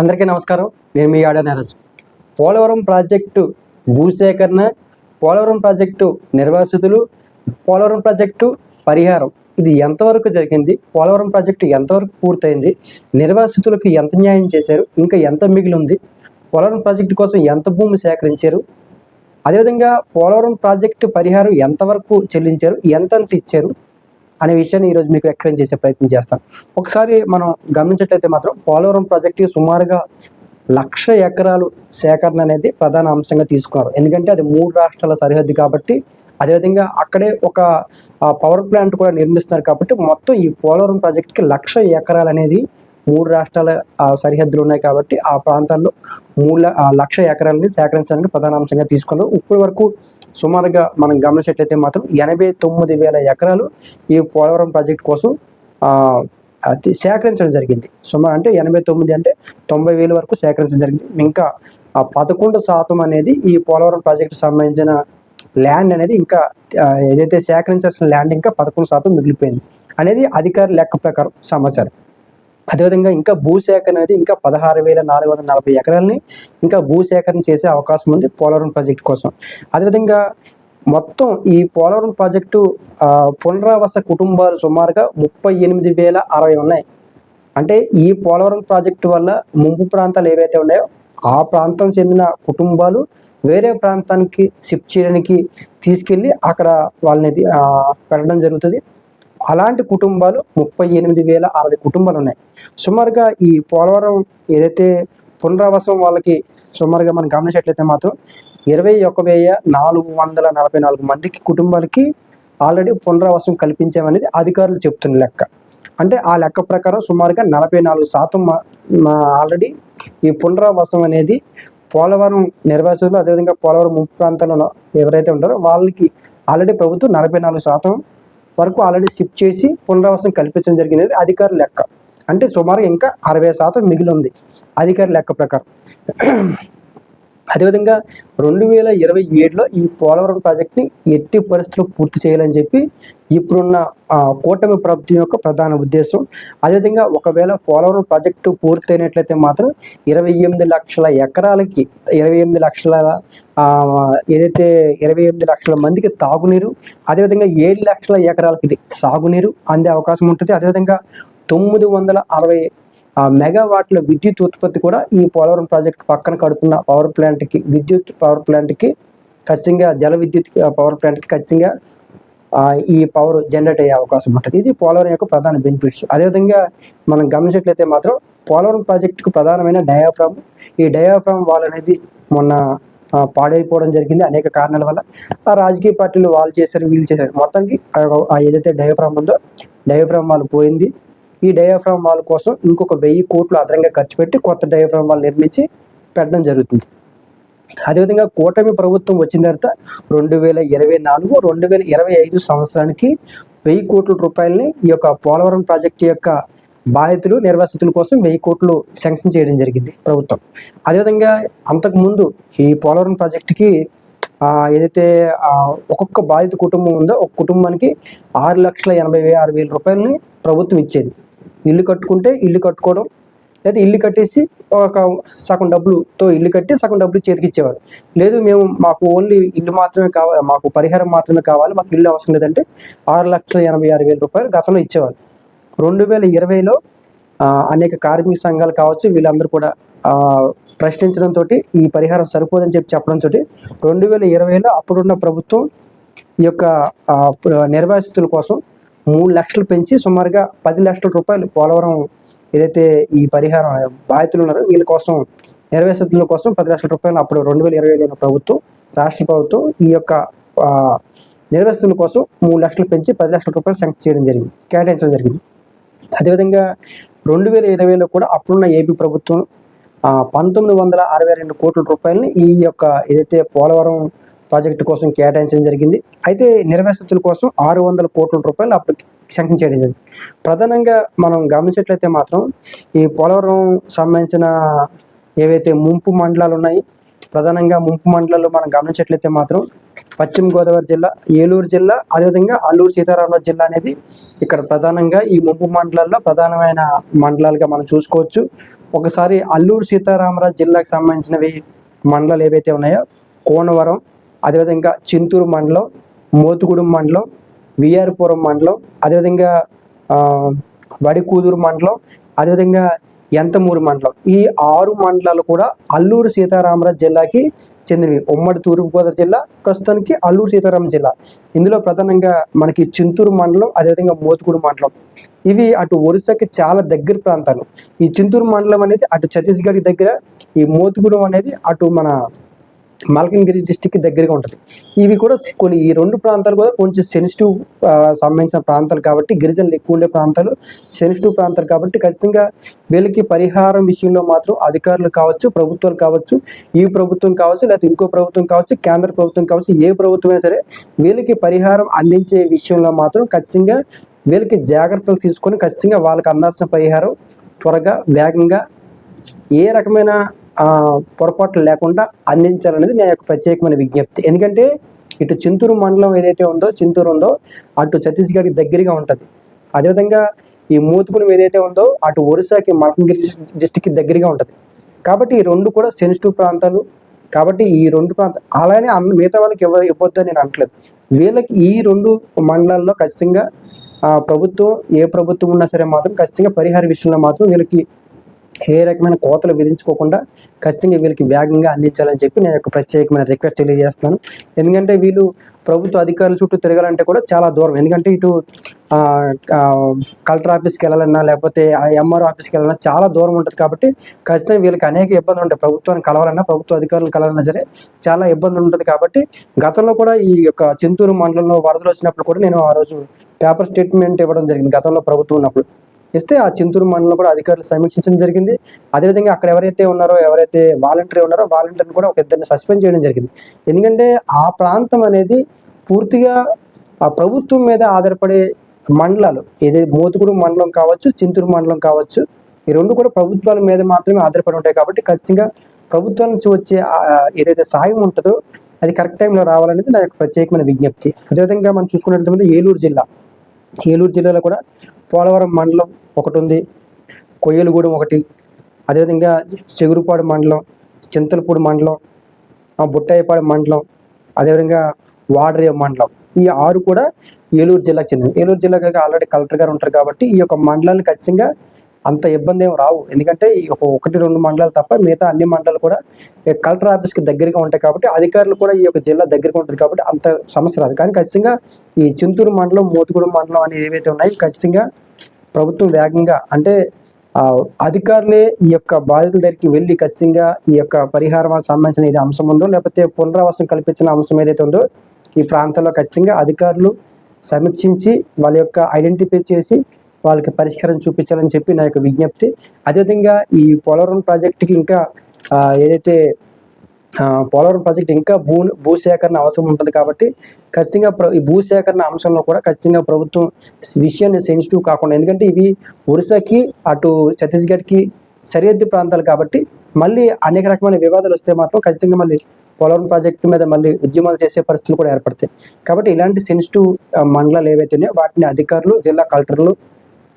అందరికీ నమస్కారం. నేను మీ ఆడ నరసు పోలవరం ప్రాజెక్టు భూసేకరణ పోలవరం ప్రాజెక్టు నిర్వాసితులు పోలవరం ప్రాజెక్టు పరిహారం. ఇది ఎంతవరకు జరిగింది? పోలవరం ప్రాజెక్టు ఎంతవరకు పూర్తయింది? నిర్వాసితులకు ఎంత న్యాయం చేశారు? ఇంకా ఎంత మిగిలి ఉంది పోలవరం ప్రాజెక్టు కోసం ఎంత భూమి సేకరించారు? అదేవిధంగా పోలవరం ప్రాజెక్టు పరిహారం ఎంతవరకు చెల్లించారు? ఎంతంత ఇచ్చారు? అనే విషయాన్ని ఈరోజు మీకు ఎక్స్ప్లెయిన్ చేసే ప్రయత్నం చేస్తాను. ఒకసారి మనం గమనించట్లయితే మాత్రం పోలవరం ప్రాజెక్టుకి సుమారుగా లక్ష ఎకరాలు సేకరణ అనేది ప్రధాన అంశంగా తీసుకున్నారు. ఎందుకంటే అది మూడు రాష్ట్రాల సరిహద్దు కాబట్టి అదేవిధంగా అక్కడే ఒక పవర్ ప్లాంట్ కూడా నిర్మిస్తున్నారు కాబట్టి మొత్తం ఈ పోలవరం ప్రాజెక్ట్కి లక్ష ఎకరాలు అనేది మూడు రాష్ట్రాల సరిహద్దులు ఉన్నాయి కాబట్టి ఆ ప్రాంతాల్లో మూడు లక్ష ఎకరాలని సేకరించడానికి ప్రధాన అంశంగా తీసుకున్నారు. ఇప్పటి వరకు సుమారుగా మనం గమనించేట్లయితే మాత్రం ఎనభై తొమ్మిది వేల ఎకరాలు ఈ పోలవరం ప్రాజెక్ట్ కోసం సేకరించడం జరిగింది. సుమారు అంటే ఎనభై తొమ్మిది అంటే తొంభై వేల వరకు సేకరించడం జరిగింది. ఇంకా పదకొండు శాతం అనేది ఈ పోలవరం ప్రాజెక్టు సంబంధించిన ల్యాండ్ అనేది ఇంకా ఏదైతే సేకరించాల్సిన ల్యాండ్ ఇంకా పదకొండు శాతం మిగిలిపోయింది. అనేది అధికారి లెక్క ప్రకారం సమాచారం. అదేవిధంగా ఇంకా భూసేకరణ అనేది ఇంకా పదహారు వేల నాలుగు వందల నలభై ఎకరాలని ఇంకా భూసేకరణ చేసే అవకాశం ఉంది పోలవరం ప్రాజెక్టు కోసం. అదేవిధంగా మొత్తం ఈ పోలవరం ప్రాజెక్టు పునరావాస కుటుంబాలు సుమారుగా ముప్పై ఎనిమిది వేల అరవై ఉన్నాయి. అంటే ఈ పోలవరం ప్రాజెక్టు వల్ల ముంపు ప్రాంతాలు ఏవైతే ఉన్నాయో ఆ ప్రాంతం చెందిన కుటుంబాలు వేరే ప్రాంతానికి షిఫ్ట్ చేయడానికి తీసుకెళ్ళి అక్కడ వాళ్ళని పెట్టడం జరుగుతుంది. అలాంటి కుటుంబాలు ముప్పై ఎనిమిది వేల అరవై కుటుంబాలు ఉన్నాయి సుమారుగా ఈ పోలవరం ఏదైతే పునరావాసం వాళ్ళకి సుమారుగా మనం గమనించినట్లయితే మాత్రం ఇరవై ఒక వెయ్యి నాలుగు వందల నలభై నాలుగు మందికి కుటుంబాలకి ఆల్రెడీ పునరావాసం కల్పించామనేది అధికారులు చెప్తున్న లెక్క. అంటే ఆ లెక్క ప్రకారం సుమారుగా నలభై నాలుగు శాతం ఆల్రెడీ ఈ పునరావాసం అనేది పోలవరం నిర్వాసితులు అదేవిధంగా పోలవరం ముప్పు ప్రాంతాల్లో ఎవరైతే ఉంటారో వాళ్ళకి ఆల్రెడీ ప్రభుత్వం నలభై నాలుగు శాతం వరకు ఆల్రెడీ షిఫ్ట్ చేసి పునరావాసం కల్పించడం జరిగినది అధికారుల లెక్క. అంటే సుమారు ఇంకా అరవై శాతం మిగిలి ఉంది. అధికారుల లెక్క ప్రకారం. అదేవిధంగా రెండు వేల ఇరవై ఏడులో ఈ పోలవరం ప్రాజెక్ట్ని ఎట్టి పరిస్థితులు పూర్తి చేయాలని చెప్పి ఇప్పుడున్న కూటమి ప్రభుత్వం యొక్క ప్రధాన ఉద్దేశం. అదేవిధంగా ఒకవేళ పోలవరం ప్రాజెక్టు పూర్తయినట్లయితే మాత్రం ఇరవై ఎనిమిది లక్షల ఎకరాలకి ఇరవై ఎనిమిది లక్షల ఏదైతే ఇరవై ఎనిమిది లక్షల మందికి తాగునీరు అదేవిధంగా ఏడు లక్షల ఎకరాలకి సాగునీరు అందే అవకాశం ఉంటుంది. అదేవిధంగా తొమ్మిది వందల అరవై ఆ మెగావాట్ల విద్యుత్ ఉత్పత్తి కూడా ఈ పోలవరం ప్రాజెక్ట్ పక్కన కడుతున్న పవర్ ప్లాంట్కి విద్యుత్ పవర్ ప్లాంట్కి ఖచ్చితంగా జల విద్యుత్ పవర్ ప్లాంట్కి ఖచ్చితంగా ఈ పవర్ జనరేట్ అయ్యే అవకాశం ఉంటుంది. ఇది పోలవరం యొక్క ప్రధాన బెనిఫిట్స్ అదేవిధంగా మనం గమనించినట్లయితే మాత్రం పోలవరం ప్రాజెక్టుకు ప్రధానమైన డయాఫ్రామ్ ఈ డయాఫ్రామ్ వాల్ అనేది మొన్న పాడైపోవడం జరిగింది అనేక కారణాల వల్ల. ఆ రాజకీయ పార్టీలు వాళ్ళు చేశారు వీళ్ళు చేశారు. మొత్తానికి ఏదైతే డయాఫ్రామ్ ఉందో డయాఫ్రామ్ వాల్ పోయింది. ఈ డయాఫ్రామ్ వాల్ కోసం ఇంకొక వెయ్యి కోట్లు అదనంగా ఖర్చు పెట్టి కొత్త డయాఫ్రామ్ వాల్ నిర్మించి పెట్టడం జరుగుతుంది. అదేవిధంగా కూటమి ప్రభుత్వం వచ్చిన తర్వాత రెండు వేల ఇరవై నాలుగు రెండు వేల ఇరవై ఐదు సంవత్సరానికి వెయ్యి కోట్ల రూపాయలని ఈ యొక్క పోలవరం ప్రాజెక్టు యొక్క బాధితులు నిర్వాసితుల కోసం వెయ్యి కోట్లు శాంక్షన్ చేయడం జరిగింది ప్రభుత్వం. అదేవిధంగా అంతకుముందు ఈ పోలవరం ప్రాజెక్టుకి ఏదైతే ఒక్కొక్క బాధిత కుటుంబం ఉందో ఒక కుటుంబానికి ఆరు లక్షల ఎనభై ఆరు వేల రూపాయలని ప్రభుత్వం ఇచ్చేది. ఇల్లు కట్టుకుంటే ఇల్లు కట్టుకోవడం లేదా ఇల్లు కట్టేసి ఒక సగం డబ్బులుతో ఇల్లు కట్టి సగం డబ్బులు చేతికి ఇచ్చేవారు లేదు మేము మాకు ఓన్లీ ఇల్లు మాత్రమే కావాలి మాకు పరిహారం మాత్రమే కావాలి మాకు ఇల్లు అవసరం లేదంటే ఆరు లక్షల ఎనభై ఆరు వేల రూపాయలు గతంలో ఇచ్చేవారు రెండు వేల ఇరవైలో అనేక కార్మిక సంఘాలు కావచ్చు వీళ్ళందరూ కూడా ప్రశ్నించడంతో ఈ పరిహారం సరిపోదని చెప్పి చెప్పడంతో రెండు వేల ఇరవైలో అప్పుడున్న ప్రభుత్వం ఈ యొక్క నిర్వాసితుల కోసం మూడు లక్షలు పెంచి సుమారుగా పది లక్షల రూపాయలు పోలవరం ఏదైతే ఈ పరిహారం బాధితులు ఉన్నారో వీళ్ళ కోసం నిర్వాసితుల కోసం పది లక్షల రూపాయలు అప్పుడు రెండు వేల ఇరవై ఉన్న ప్రభుత్వం రాష్ట్ర ప్రభుత్వం ఈ యొక్క ఆ, కోసం మూడు లక్షలు పెంచి పది లక్షల రూపాయలు శాంక్షన్ చేయడం జరిగింది కేటాయించడం జరిగింది. అదేవిధంగా రెండు వేల ఇరవైలో కూడా అప్పుడున్న ఏపీ ప్రభుత్వం పంతొమ్మిది వందల అరవై రెండు కోట్ల రూపాయలని ఈ యొక్క ఏదైతే పోలవరం ప్రాజెక్టు కోసం కేటాయించడం జరిగింది. అయితే నిర్వాసితుల కోసం ఆరు వందల కోట్ల రూపాయలు అప్పుడు శాంక్షన్ చేయడం జరిగింది. ప్రధానంగా మనం గమనించినట్లయితే మాత్రం ఈ పోలవరం సంబంధించిన ఏవైతే ముంపు మండలాలు ఉన్నాయి ప్రధానంగా ముంపు మండలాల్లో మనం గమనించినట్లయితే మాత్రం పశ్చిమ గోదావరి జిల్లా ఏలూరు జిల్లా అదేవిధంగా అల్లూరు సీతారామరాజు జిల్లా అనేది ఇక్కడ ప్రధానంగా ఈ ముంపు మండలాల్లో ప్రధానమైన మండలాలుగా మనం చూసుకోవచ్చు. ఒకసారి అల్లూరు సీతారామరాజు జిల్లాకు సంబంధించినవి మండలాలు ఏవైతే ఉన్నాయో కోనవరం అదేవిధంగా చింతూరు మండలం మోతుగూడెం మండలం విఆర్పురం మండలం అదేవిధంగా వడికూదూరు మండలం అదేవిధంగా ఎంతమూరు మండలం. ఈ ఆరు మండలాలు కూడా అల్లూరు సీతారామరాజు జిల్లాకి చెందినవి. ఉమ్మడి తూర్పుగోదావరి జిల్లా ప్రస్తుతానికి అల్లూరు సీతారామ జిల్లా. ఇందులో ప్రధానంగా మనకి చింతూరు మండలం అదేవిధంగా మోతుగూడు మండలం. ఇవి అటు ఒరిస్సాకి చాలా దగ్గర ప్రాంతాలు. ఈ చింతూరు మండలం అనేది అటు ఛత్తీస్గఢ్ దగ్గర ఈ మోతుగూడెం అనేది అటు మన మల్కన్గిరి డిస్టిక్ దగ్గరగా ఉంటుంది. ఇవి కూడా కొన్ని ఈ రెండు ప్రాంతాలు కూడా కొంచెం సెన్సిటివ్ సంబంధించిన ప్రాంతాలు కాబట్టి గిరిజనులు ఎక్కువ ఉండే ప్రాంతాలు సెన్సిటివ్ ప్రాంతాలు కాబట్టి ఖచ్చితంగా వీళ్ళకి పరిహారం విషయంలో మాత్రం అధికారులు కావచ్చు ప్రభుత్వాలు కావచ్చు ఈ ప్రభుత్వం కావచ్చు లేకపోతే ఇంకో ప్రభుత్వం కావచ్చు కేంద్ర ప్రభుత్వం కావచ్చు ఏ ప్రభుత్వం అయినా సరే వీళ్ళకి పరిహారం అందించే విషయంలో మాత్రం ఖచ్చితంగా వీళ్ళకి జాగ్రత్తలు తీసుకొని ఖచ్చితంగా వాళ్ళకి అందాల్సిన పరిహారం త్వరగా వేగంగా ఏ రకమైన పొరపాట్లు లేకుండా అందించాలనేది నా యొక్క ప్రత్యేకమైన విజ్ఞప్తి. ఎందుకంటే ఇటు చింతూరు మండలం ఏదైతే ఉందో చింతూరు ఉందో అటు ఛత్తీస్గఢ్కి దగ్గరగా ఉంటుంది. అదేవిధంగా ఈ మూతుపురం ఏదైతే ఉందో అటు ఒరిస్సాకి మల్కంగిరి డిస్టిక్కి దగ్గరగా ఉంటుంది. కాబట్టి ఈ రెండు కూడా సెన్సిటివ్ ప్రాంతాలు. కాబట్టి ఈ రెండు ప్రాంతాలు అలానే మిగతా వాళ్ళకి ఇవ్వ ఇవ్వద్దు నేను అనట్లేదు. వీళ్ళకి ఈ రెండు మండలాల్లో ఖచ్చితంగా ప్రభుత్వం ఏ ప్రభుత్వం ఉన్నా సరే మాత్రం ఖచ్చితంగా పరిహార విషయంలో మాత్రం వీళ్ళకి ఏ రకమైన కోతలు విధించుకోకుండా ఖచ్చితంగా వీళ్ళకి వేగంగా అందించాలని చెప్పి నేను యొక్క ప్రత్యేకమైన రిక్వెస్ట్ తెలియజేస్తున్నాను. ఎందుకంటే వీళ్ళు ప్రభుత్వ అధికారుల చుట్టూ తిరగాలంటే కూడా చాలా దూరం. ఎందుకంటే ఇటు కలెక్టర్ ఆఫీస్కి వెళ్ళాలన్నా లేకపోతే ఎంఆర్ఓ ఆఫీస్కి వెళ్ళాలన్నా చాలా దూరం ఉంటుంది కాబట్టి ఖచ్చితంగా వీళ్ళకి అనేక ఇబ్బందులు ఉంటాయి. ప్రభుత్వాన్ని కలవాలన్నా ప్రభుత్వ అధికారులు కలవాలన్నా సరే చాలా ఇబ్బందులు ఉంటుంది కాబట్టి గతంలో కూడా ఈ యొక్క చింతూరు మండలంలో వరదలు వచ్చినప్పుడు కూడా నేను ఆ రోజు పేపర్ స్టేట్మెంట్ ఇవ్వడం జరిగింది గతంలో ప్రభుత్వం ఉన్నప్పుడు. ఇస్తే ఆ చింతూరు మండలం కూడా అధికారులు సమీక్షించడం జరిగింది. అదేవిధంగా అక్కడ ఎవరైతే ఉన్నారో ఎవరైతే వాలంటీర్ ఉన్నారో వాలంటీర్ని కూడా ఒక ఇద్దరిని సస్పెండ్ చేయడం జరిగింది. ఎందుకంటే ఆ ప్రాంతం అనేది పూర్తిగా ఆ ప్రభుత్వం మీద ఆధారపడే మండలాలు. ఏదైతే మోతుకుడు మండలం కావచ్చు చింతూరు మండలం కావచ్చు ఈ రెండు కూడా ప్రభుత్వాల మీద మాత్రమే ఆధారపడి ఉంటాయి కాబట్టి ఖచ్చితంగా ప్రభుత్వం నుంచి వచ్చే ఏదైతే సాయం ఉంటుందో అది కరెక్ట్ టైంలో రావాలనేది నా యొక్క ప్రత్యేకమైన విజ్ఞప్తి. అదేవిధంగా మనం చూసుకున్నట్లయితే ఏలూరు జిల్లా. ఏలూరు జిల్లాలో కూడా పోలవరం మండలం ఒకటి ఉంది కొయ్యలగూడెం ఒకటి అదేవిధంగా చెగురుపాడు మండలం చింతలపూడి మండలం బుట్టాయపాడు బుట్టాయిపాడు మండలం అదేవిధంగా వాడరేవు మండలం. ఈ ఆరు కూడా ఏలూరు జిల్లాకు చెందినవి. ఏలూరు జిల్లాకి ఆల్రెడీ కలెక్టర్ గారు ఉంటారు కాబట్టి ఈ యొక్క మండలాన్ని ఖచ్చితంగా అంత ఇబ్బంది ఏం రావు. ఎందుకంటే ఈ ఒక ఒకటి రెండు మండలాలు తప్ప మిగతా అన్ని మండలాలు కూడా కలెక్టర్ ఆఫీస్కి దగ్గరగా ఉంటాయి కాబట్టి అధికారులు కూడా ఈ యొక్క జిల్లా దగ్గరగా ఉంటుంది కాబట్టి అంత సమస్య రాదు. కానీ ఖచ్చితంగా ఈ చింతూరు మండలం మోతుగూడెం మండలం అని ఏవైతే ఉన్నాయో ఖచ్చితంగా ప్రభుత్వం వేగంగా అంటే అధికారులే ఈ యొక్క బాధితుల దగ్గరికి వెళ్ళి ఖచ్చితంగా ఈ యొక్క పరిహారం సంబంధించిన ఇది అంశం ఉందో లేకపోతే పునరావాసం కల్పించిన అంశం ఏదైతే ఉందో ఈ ప్రాంతంలో ఖచ్చితంగా అధికారులు సమీక్షించి వాళ్ళ యొక్క ఐడెంటిఫై చేసి వాళ్ళకి పరిష్కారం చూపించాలని చెప్పి నా యొక్క విజ్ఞప్తి. అదేవిధంగా ఈ పోలవరం ప్రాజెక్టుకి ఇంకా ఏదైతే పోలవరం ప్రాజెక్ట్ ఇంకా భూ భూసేకరణ అవసరం ఉంటుంది కాబట్టి ఖచ్చితంగా ప్ర- ఈ భూసేకరణ అంశంలో కూడా ఖచ్చితంగా ప్రభుత్వం విషయాన్ని సెన్సిటివ్ కాకుండా ఎందుకంటే ఇవి ఒరిస్సాకి అటు ఛత్తీస్గఢ్కి సరిహద్దు ప్రాంతాలు కాబట్టి మళ్ళీ అనేక రకమైన వివాదాలు వస్తే మాత్రం ఖచ్చితంగా మళ్ళీ పోలవరం ప్రాజెక్టు మీద మళ్ళీ ఉద్యమాలు చేసే పరిస్థితులు కూడా ఏర్పడతాయి. కాబట్టి ఇలాంటి సెన్సిటివ్ మండలాలు ఏవైతే ఉన్నాయో వాటిని అధికారులు జిల్లా కలెక్టర్లు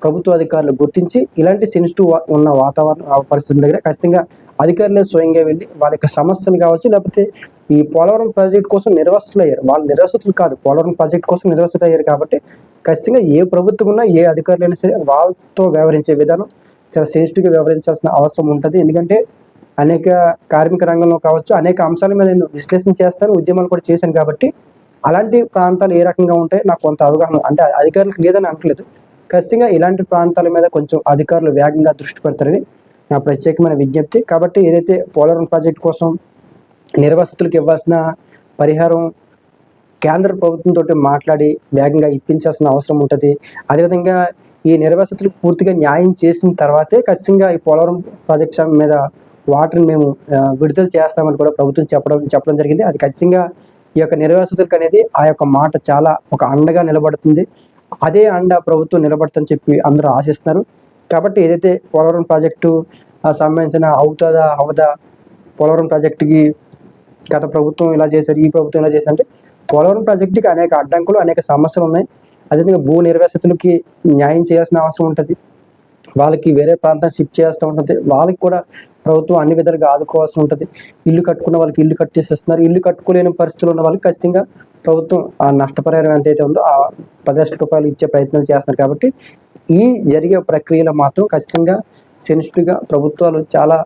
ప్రభుత్వ అధికారులు గుర్తించి ఇలాంటి సెన్సిటివ్ ఉన్న వాతావరణ పరిస్థితుల దగ్గర ఖచ్చితంగా అధికారులే స్వయంగా వెళ్ళి వాళ్ళ యొక్క సమస్యలు కావచ్చు లేకపోతే ఈ పోలవరం ప్రాజెక్ట్ కోసం నిర్వాసితులు అయ్యారు వాళ్ళు నిర్వాసితులు కాదు పోలవరం ప్రాజెక్ట్ కోసం నిర్వాసితులు అయ్యారు కాబట్టి ఖచ్చితంగా ఏ ప్రభుత్వం ఉన్నా ఏ అధికారులైనా సరే వాళ్ళతో వ్యవహరించే విధానం చాలా సెన్సిటివ్గా వ్యవహరించాల్సిన అవసరం ఉంటుంది. ఎందుకంటే అనేక కార్మిక రంగంలో కావచ్చు అనేక అంశాల మీద నేను విశ్లేషణ చేస్తాను ఉద్యమాలు కూడా చేశాను కాబట్టి అలాంటి ప్రాంతాలు ఏ రకంగా ఉంటాయి నాకు కొంత అవగాహన అంటే అధికారులకు లేదని అనట్లేదు. ఖచ్చితంగా ఇలాంటి ప్రాంతాల మీద కొంచెం అధికారులు వేగంగా దృష్టి పెడతారని నా ప్రత్యేకమైన విజ్ఞప్తి. కాబట్టి ఏదైతే పోలవరం ప్రాజెక్ట్ కోసం నిర్వాసితులకు ఇవ్వాల్సిన పరిహారం కేంద్ర ప్రభుత్వంతో మాట్లాడి వేగంగా ఇప్పించాల్సిన అవసరం ఉంటుంది. అదేవిధంగా ఈ నిర్వాసితులకు పూర్తిగా న్యాయం చేసిన తర్వాతే ఖచ్చితంగా ఈ పోలవరం ప్రాజెక్ట్ మీద వాటర్ని మేము విడుదల చేస్తామని కూడా ప్రభుత్వం చెప్పడం చెప్పడం జరిగింది. అది ఖచ్చితంగా ఈ యొక్క నిర్వాసితులకు అనేది ఆ యొక్క మాట చాలా ఒక అండగా నిలబడుతుంది. అదే అండ ప్రభుత్వం నిలబడతని చెప్పి అందరూ ఆశిస్తున్నారు. కాబట్టి ఏదైతే పోలవరం ప్రాజెక్టు సంబంధించిన అవుతుందా అవదా పోలవరం ప్రాజెక్టుకి గత ప్రభుత్వం ఇలా చేశారు ఈ ప్రభుత్వం ఇలా చేశారు అంటే పోలవరం ప్రాజెక్టుకి అనేక అడ్డంకులు అనేక సమస్యలు ఉన్నాయి. అదేవిధంగా భూ నిర్వాసితులకి న్యాయం చేయాల్సిన అవసరం ఉంటుంది. వాళ్ళకి వేరే ప్రాంతం షిఫ్ట్ చేస్తూ ఉంటుంది. వాళ్ళకి కూడా ప్రభుత్వం అన్ని విధాలుగా ఆదుకోవాల్సి ఉంటుంది. ఇల్లు కట్టుకున్న వాళ్ళకి ఇల్లు కట్టేసేస్తున్నారు. ఇల్లు కట్టుకోలేని పరిస్థితులు ఉన్న వాళ్ళకి ఖచ్చితంగా ప్రభుత్వం ఆ నష్టపరిహారం ఎంతైతే ఉందో ఆ పది లక్షల రూపాయలు ఇచ్చే ప్రయత్నాలు చేస్తున్నారు. కాబట్టి ఈ జరిగే ప్రక్రియలో మాత్రం ఖచ్చితంగా సెన్సిటివ్గా ప్రభుత్వాలు చాలా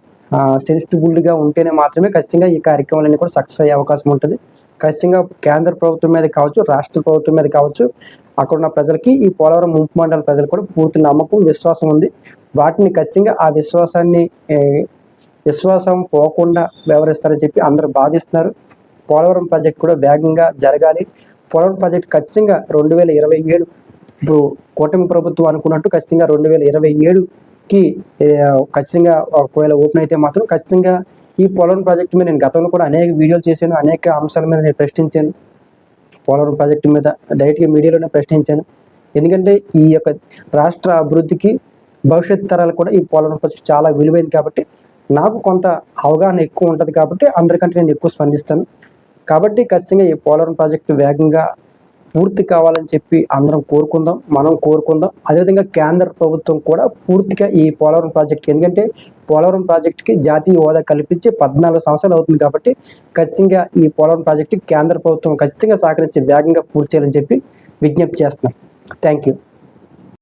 సెన్సిటిబుల్గా ఉంటేనే మాత్రమే ఖచ్చితంగా ఈ కార్యక్రమాలన్నీ కూడా సక్సెస్ అయ్యే అవకాశం ఉంటుంది. ఖచ్చితంగా కేంద్ర ప్రభుత్వం మీద కావచ్చు రాష్ట్ర ప్రభుత్వం మీద కావచ్చు అక్కడ ఉన్న ప్రజలకి ఈ పోలవరం ముంపు మండల ప్రజలు కూడా పూర్తి నమ్మకం విశ్వాసం ఉంది. వాటిని ఖచ్చితంగా ఆ విశ్వాసాన్ని విశ్వాసం పోకుండా వ్యవహరిస్తారని చెప్పి అందరూ భావిస్తున్నారు. పోలవరం ప్రాజెక్ట్ కూడా వేగంగా జరగాలి. పోలవరం ప్రాజెక్ట్ ఖచ్చితంగా రెండు వేల ఇరవై ఏడు ఇప్పుడు కూటమి ప్రభుత్వం అనుకున్నట్టు ఖచ్చితంగా రెండు వేల ఇరవై ఏడుకి ఖచ్చితంగా ఒకవేళ ఓపెన్ అయితే మాత్రం ఖచ్చితంగా ఈ పోలవరం ప్రాజెక్టు మీద నేను గతంలో కూడా అనేక వీడియోలు చేశాను అనేక అంశాల మీద నేను ప్రశ్నించాను. పోలవరం ప్రాజెక్టు మీద డైరెక్ట్గా మీడియాలోనే ప్రశ్నించాను. ఎందుకంటే ఈ యొక్క రాష్ట్ర అభివృద్ధికి భవిష్యత్ తరాలు కూడా ఈ పోలవరం ప్రాజెక్టు చాలా విలువైంది కాబట్టి నాకు కొంత అవగాహన ఎక్కువ ఉంటుంది కాబట్టి అందరికంటే నేను ఎక్కువ స్పందిస్తాను. కాబట్టి ఖచ్చితంగా ఈ పోలవరం ప్రాజెక్టు వేగంగా పూర్తి కావాలని చెప్పి అందరం కోరుకుందాం మనం కోరుకుందాం. అదేవిధంగా కేంద్ర ప్రభుత్వం కూడా పూర్తిగా ఈ పోలవరం ప్రాజెక్ట్ ఎందుకంటే పోలవరం ప్రాజెక్టుకి జాతీయ హోదా కల్పించి పద్నాలుగు సంవత్సరాలు అవుతుంది కాబట్టి ఖచ్చితంగా ఈ పోలవరం ప్రాజెక్టు కేంద్ర ప్రభుత్వం ఖచ్చితంగా సహకరించి వేగంగా పూర్తి చేయాలని చెప్పి విజ్ఞప్తి చేస్తున్నాం. Thank you